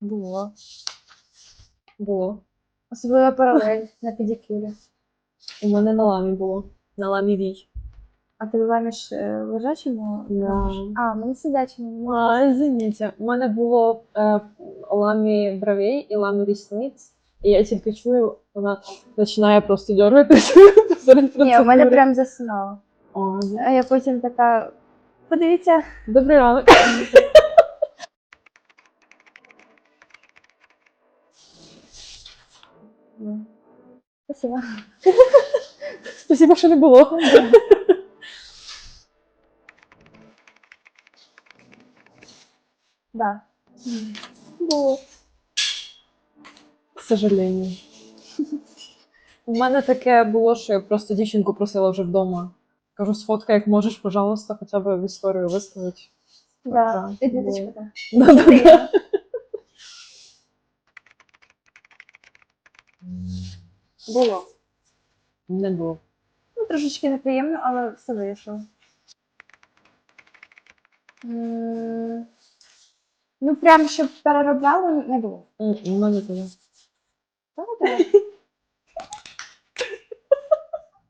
Було. Було. Особливо паралель на педикюрі. У мене на ламі було. На ламі вій. А ти ламіш е, лежачому? Да. А, мені сидячому. А, извините. У мене було е, ламі бровей і ламі рісниць. І я тільки чую, вона починає просто дергатися. Ні, у мене прям засинало. А я потім така. Подивіться. Добрий ранок. Спасибо. Спасибо, що не було. Да. Було. К сожалению. У мене таке було, що я просто дівчинку просила вже вдома. Кажу, сфоткай, як можеш, пожалуйста, хоча б в історію виставити. Да. Так, так. Було. Не було. Ну, трошечки неприємно, але все вийшло. М, Ну, прям щоб переробляли, не було. У мене було. Так, так.